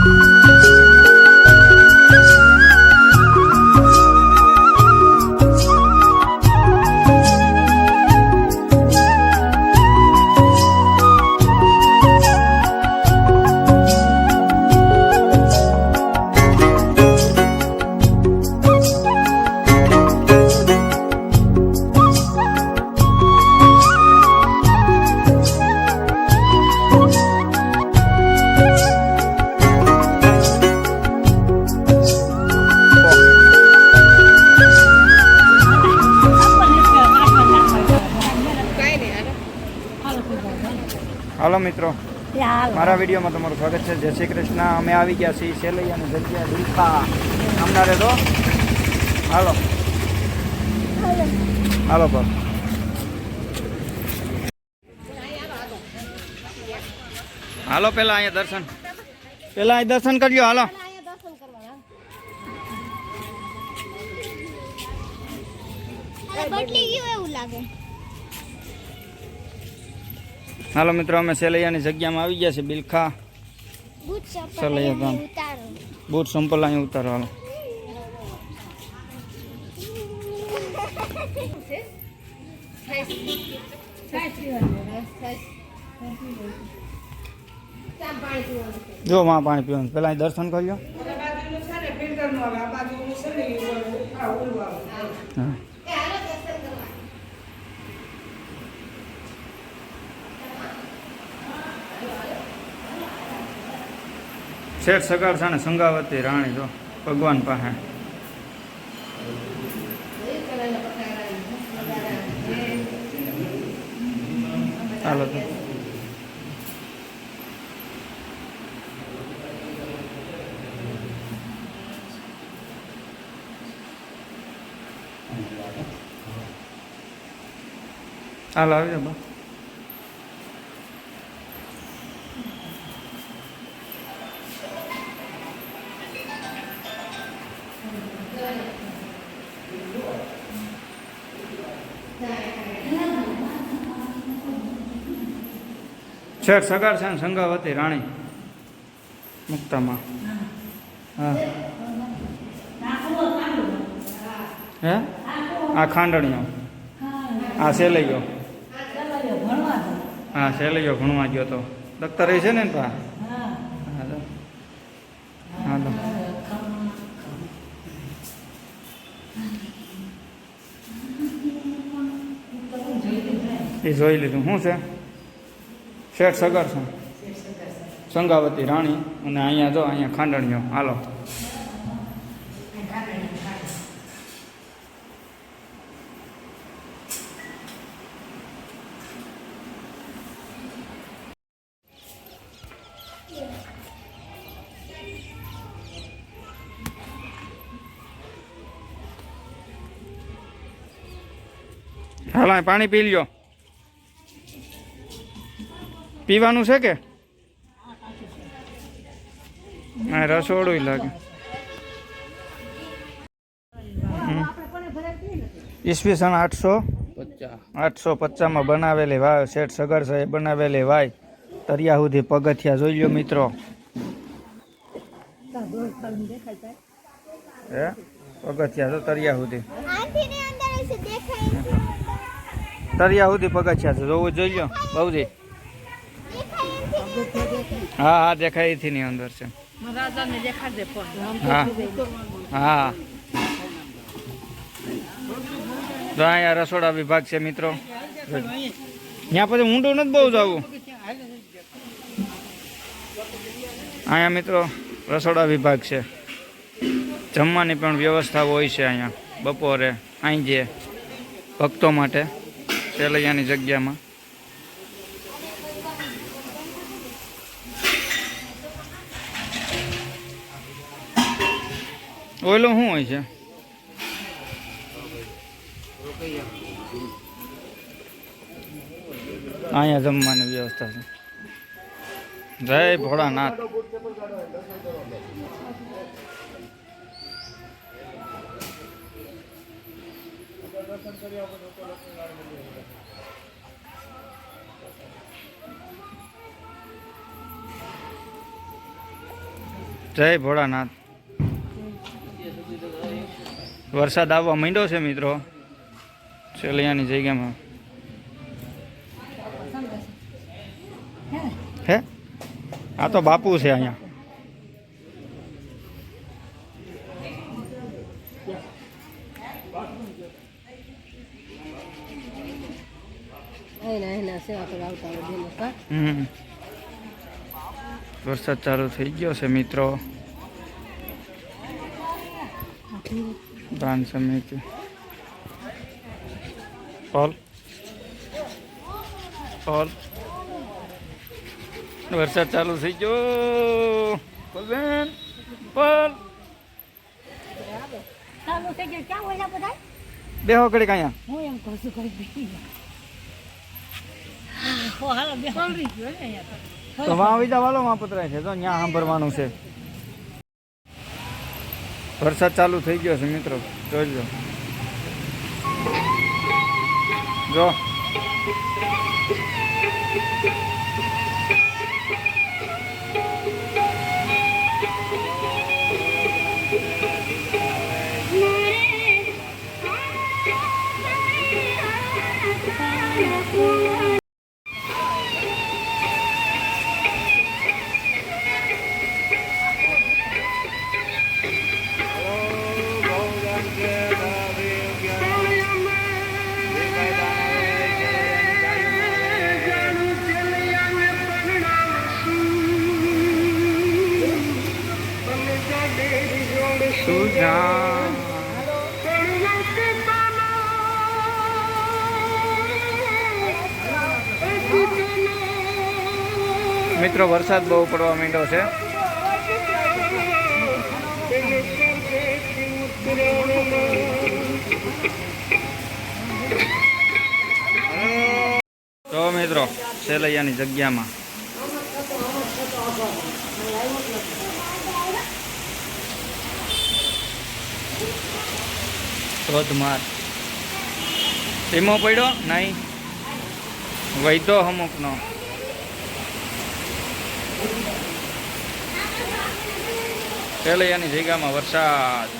હાલો મિત્રો. મારા વિડીયોમાં તમારું સ્વાગત છે. જય શ્રી કૃષ્ણ. અમે આવી ગયા છીએ સેલૈયાની જગ્યા દિલખા આમનારે તો હાલો. હાલો. પર હાલો પેલા અહીંયા દર્શન. પેલા અહીં દર્શન કરજો હાલો બદલી ગયું એવું લાગે. હાલો મિત્રો અમે સેલૈયાની જગ્યામાં આવી ગયા છે બિલખા. સેલૈયા ગામ. બૂટ સંપલ અહીં ઉતારો હાલો. જો માં પાણી પીવાનું. પેલા અહીં દર્શન કરજો શેઠ છે સંગાવતી રાણી જો ભગવાન પાસે. તો. હાલો આવી જાઓ શેઠ સગાર છે સંગાવતી રાણી મુક્તામાં. હા. હે? આ ખાંડણીઓ. આ સેલૈયો. હા, સેલૈયો ભણવા ગયો તો. દખ્તર એ છે ને પા? હા, તો. એ જોઈ લીધું. શું છે? શેઠ સગર છે સંગાવતી રાણી અને અહીંયા જો, અહીંયા ખાંડણીઓ. હાલો. હાલો પાણી પી લ્યો. પીવાનું છે કે? હા રસોડું લાગે. ઈસવીસન આઠસો આઠસો પચાસમાં બનાવેલી વાય શેઠ સગર સાહેબ બનાવેલી વાય તરિયા સુધી પગથિયા જોઈ લો મિત્રો. હે? પગથિયા તો તરિયા સુધી. તરિયા સુધી પગથિયા છે જોવું જોઈ લો બહુજી. હા હા દેખાય એથી ની અંદર છે. હા. હા. તો અહીંયા રસોડા વિભાગ છે મિત્રો. ત્યાં પછી ઊંડું નથી બહુ જવું. અહીંયા મિત્રો રસોડા વિભાગ છે. જમવાની પણ વ્યવસ્થા હોય છે અહીંયા. બપોરે અહીં જે ભક્તો માટે. સેલૈયાની જગ્યામાં. ઓયલો શું હોય છે? અહીંયા જમવાની વ્યવસ્થા છે. જય ભોળાનાથ. જય ભોળાનાથ. વરસાદ આવવા માંડ્યો છે મિત્રો. ચલિયાની જગ્યામાં. હે? આ તો બાપુ છે અહીંયા. વરસાદ ચાલુ થઈ ગયો છે મિત્રો. દાન સમિતિ પોલ પોલ વરસાદ ચાલુ થઈ ગયો. પોલબેન પોલ બે બેહો કડી કાયા હું એમ કહું છું કોઈ બીજી હો હાલો બે તો વાં વિદા વાલો માં પતરાય છે. તો ત્યાં સાંભળવાનું છે. વરસાદ ચાલુ થઈ ગયો છે મિત્રો. જોજો જો. મિત્રો, વરસાદ બહુ પડવા માંડ્યો છે. તો મિત્રો, સેલૈયાની જગ્યામાં. ધોધમાર. ધીમો પડ્યો? નહીં. વૈધો અમુકનો સેલૈયાની જગ્યામાં વરસાદ